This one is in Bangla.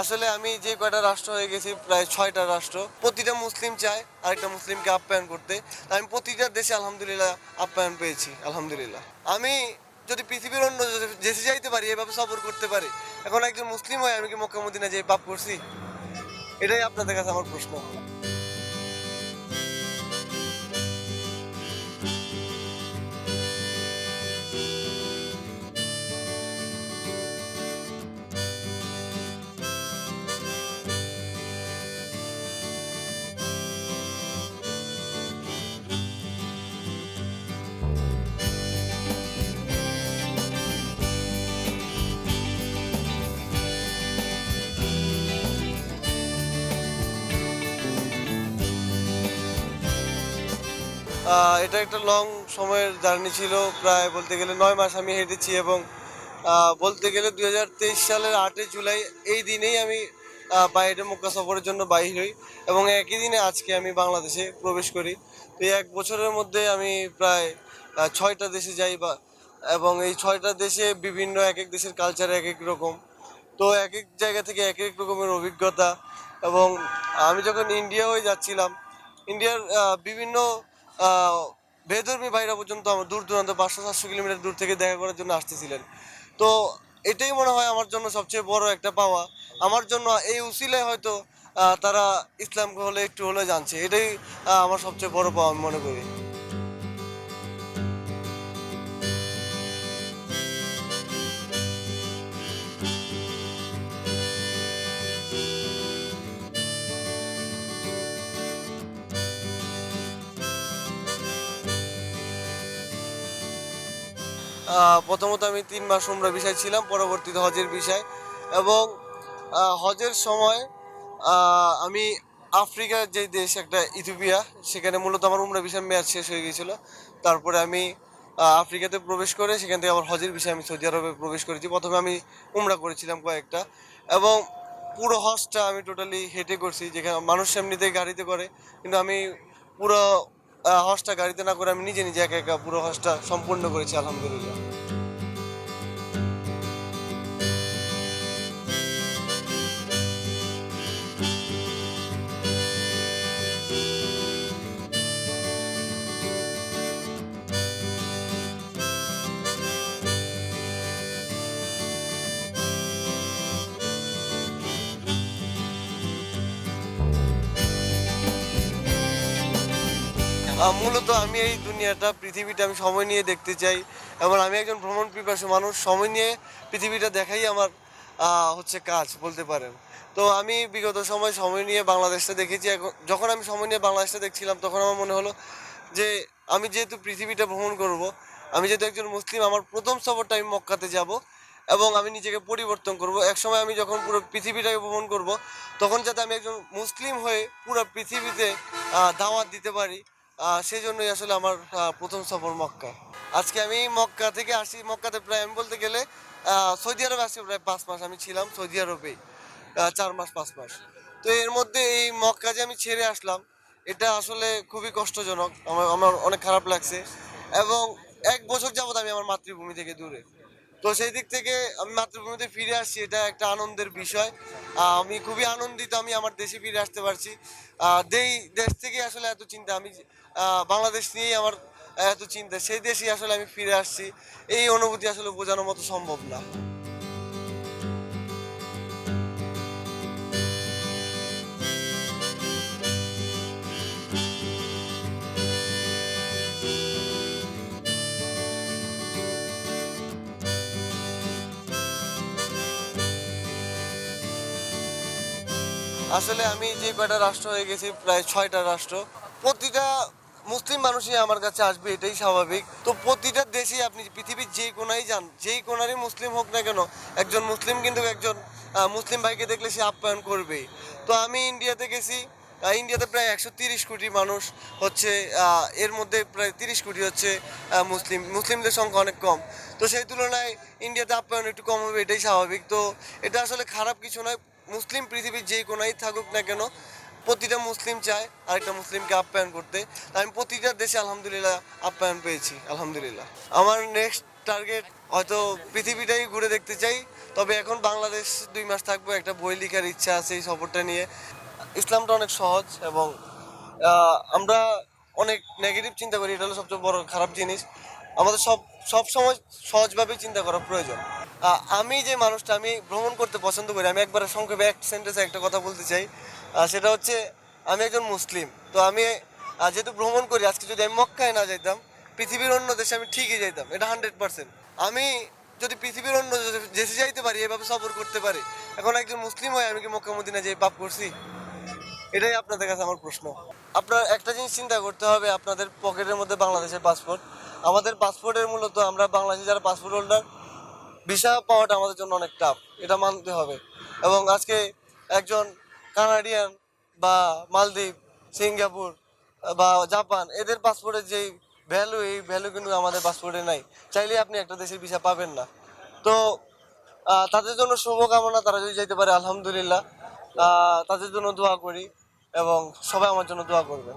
আসলে আমি যে কয়টা রাষ্ট্র হয়ে গেছি, প্রায় ছয়টা রাষ্ট্র। প্রতিটা মুসলিম চায়, আরেকটা মুসলিমকে আপ্যায়ন করতে। আমি প্রতিটা দেশে আলহামদুলিল্লাহ আপ্যায়ন পেয়েছি, আলহামদুলিল্লাহ। আমি যদি পৃথিবীর অন্য দেশে যাইতে পারি, এভাবে সফর করতে পারি, এখন একজন মুসলিম হয়ে আমি কি মক্কা মদিনা যে পাপ করছি? এটাই আপনাদের কাছে আমার প্রশ্ন। এটা একটা লং সময়ের জার্নি ছিল। প্রায় বলতে গেলে নয় মাস আমি হেঁটেছি এবং বলতে গেলে দু হাজার তেইশ সালের আটই জুলাই এই দিনেই আমি বাইরে মক্কা সফরের জন্য বাহির হই এবং একই দিনে আজকে আমি বাংলাদেশে প্রবেশ করি। তো এই এক বছরের মধ্যে আমি প্রায় ছয়টা দেশে যাই বা, এবং এই ছয়টা দেশে বিভিন্ন এক এক দেশের কালচার এক এক রকম। তো এক এক জায়গা থেকে এক এক রকমের অভিজ্ঞতা এবং আমি যখন ইন্ডিয়া হয়ে যাচ্ছিলাম ইন্ডিয়ার বিভিন্ন আহ, বেধর্মী ভাইরা পর্যন্ত আমার দূর দূরান্ত পাঁচশো সাতশো কিলোমিটার দূর থেকে দেখা করার জন্য আসতেছিলেন। তো এটাই মনে হয় আমার জন্য সবচেয়ে বড় একটা পাওয়া। আমার জন্য এই উসিলায় হয়তো তারা ইসলাম হলে একটু হলে জানছে। এটাই আমার সবচেয়ে বড় পাওয়া আমি মনে করি। প্রথমত আমি তিন মাস উমরা বিষয় ছিলাম, পরবর্তীতে হজের বিষয়। এবং হজের সময় আমি আফ্রিকার যে দেশ একটা, ইথিওপিয়া, সেখানে মূলত আমার উমরা বিষয় মেয়াদ শেষ হয়ে গিয়েছিল। তারপরে আমি আফ্রিকাতে প্রবেশ করে সেখান থেকে আবার হজের বিষয়ে আমি সৌদি আরবে প্রবেশ করেছি। প্রথমে আমি উমরা করেছিলাম কয়েকটা। এবং পুরো হজটা আমি টোটালি হেঁটে করছি, যেখানে মানুষ এমনিতে গাড়িতে করে, কিন্তু আমি পুরো হজটা গাড়িতে না করে আমি নিজে নিজে একা একা পুরো হজটা সম্পূর্ণ করেছি আলহামদুলিল্লাহ। মূলত আমি এই দুনিয়াটা, পৃথিবীটা আমি সময় নিয়ে দেখতে চাই এবং আমি একজন ভ্রমণ পিপাসু মানুষ, সময় নিয়ে পৃথিবীটা দেখাই আমার হচ্ছে কাজ বলতে পারেন। তো আমি বিগত সময় সময় নিয়ে বাংলাদেশটা দেখেছি। এখন যখন আমি সময় নিয়ে বাংলাদেশটা দেখছিলাম, তখন আমার মনে হলো যে আমি যেহেতু পৃথিবীটা ভ্রমণ করব, আমি যেহেতু একজন মুসলিম, আমার প্রথম সফরটা আমি মক্কাতে যাব এবং আমি নিজেকে পরিবর্তন করব। একসময় আমি যখন পুরো পৃথিবীটাকে ভ্রমণ করব, তখন যাতে আমি একজন মুসলিম হয়ে পুরো পৃথিবীতে দাওয়াত দিতে পারি সেই জন্যই আসলে আমার প্রথম সফর মক্কা আজকে আমি মক্কা থেকে আসি, মক্কাতে প্রায়, আমি বলতে গেলে সৌদি আরবে আসি প্রায় পাঁচ মাস, আমি ছিলাম সৌদি আরবে চার মাস, পাঁচ মাস। তো এর মধ্যে এই মক্কা যে আমি ছেড়ে আসলাম, এটা আসলে খুবই কষ্টজনক, আমার আমার অনেক খারাপ লাগছে। এবং এক বছর যাবত আমি আমার মাতৃভূমি থেকে দূরে। তো সেই দিক থেকে আমি মাতৃভূমিতে ফিরে আসছি, এটা একটা আনন্দের বিষয়। আমি খুবই আনন্দিত আমি আমার দেশে ফিরে আসতে পারছি। দেই, দেশ থেকে আসলে এত চিন্তা, আমি বাংলাদেশ নিয়েই আমার এত চিন্তা, সেই দেশেই আসলে আমি ফিরে আসছি। এই অনুভূতি আসলে বোঝানোর মতো সম্ভব না। আসলে আমি যে কয়টা রাষ্ট্র হয়ে গেছি, প্রায় ছয়টা রাষ্ট্র। প্রতিটা মুসলিম মানুষই আমার কাছে আসবে, এটাই স্বাভাবিক। তো প্রতিটা দেশেই আপনি পৃথিবীর যেই কোনায় যান, যেই কোনারই মুসলিম হোক না কেন, একজন মুসলিম কিন্তু একজন মুসলিম ভাইকে দেখলে সে আপ্যায়ন করবেই। তো আমি ইন্ডিয়াতে গেছি ইন্ডিয়াতে প্রায় একশো তিরিশ কোটি মানুষ হচ্ছে এর মধ্যে প্রায় তিরিশ কোটি হচ্ছে মুসলিম। মুসলিমদের সংখ্যা অনেক কম। তো সেই তুলনায় ইন্ডিয়াতে আপ্যায়ন একটু কম হবে, এটাই স্বাভাবিক। তো এটা আসলে খারাপ কিছু নয় মুসলিম পৃথিবীর যেই কোনায় থাকুক না কেন, প্রতিটা মুসলিম চায় আরেকটা মুসলিমকে আপ্যায়ন করতে। আমি প্রতিটা দেশে আলহামদুলিল্লাহ আপ্যায়ন পেয়েছি, আলহামদুলিল্লাহ। আমার নেক্সট টার্গেট হয়তো পৃথিবীটাই ঘুরে দেখতে চাই, তবে এখন বাংলাদেশ দুই মাস থাকব, একটা বই লেখার ইচ্ছা আছে এই সফরটা নিয়ে। ইসলামটা অনেক সহজ এবং আমরা অনেক নেগেটিভ চিন্তা করি, এটা হলো সবচেয়ে বড় খারাপ জিনিস। আমাদের সব সব সময় সহজভাবেই চিন্তা করা প্রয়োজন। আমি যে মানুষটা, আমি ভ্রমণ করতে পছন্দ করি, আমি একবার সংক্ষেপে এক সেন্টেন্সে একটা কথা বলতে চাই। সেটা হচ্ছে, আমি একজন মুসলিম, তো আমি যেহেতু ভ্রমণ করি, আজকে যদি আমি মক্কায় না যাইতাম, পৃথিবীর অন্য দেশে আমি ঠিকই যাইতাম, এটা হান্ড্রেড পার্সেন্ট আমি যদি পৃথিবীর অন্য দেশে- যাইতে পারি, এভাবে সফর করতে পারি, এখন একজন মুসলিম হয়ে আমি কি মক্কা মদিনা যেয়ে পাপ করছি? এটাই আপনাদের কাছে আমার প্রশ্ন। আপনার একটা জিনিস চিন্তা করতে হবে, আপনাদের পকেটের মধ্যে বাংলাদেশের পাসপোর্ট আমাদের পাসপোর্টের মূলত আমরা বাংলাদেশে যারা পাসপোর্ট হোল্ডার ভিসা পাওয়াটা আমাদের জন্য অনেক টাফ এটা মানতে হবে। এবং আজকে একজন কানাডিয়ান বা মালদ্বীপ, সিঙ্গাপুর বা জাপান, এদের পাসপোর্টের যেই ভ্যালু এই ভ্যালু কিন্তু আমাদের পাসপোর্টে নাই। চাইলে আপনি একটা দেশের ভিসা পাবেন না। তো তাদের জন্য শুভকামনা, তারা যদি যাইতে পারে, আলহামদুলিল্লাহ। তাদের জন্য দোয়া করি এবং সবাই আমার জন্য দোয়া করবেন।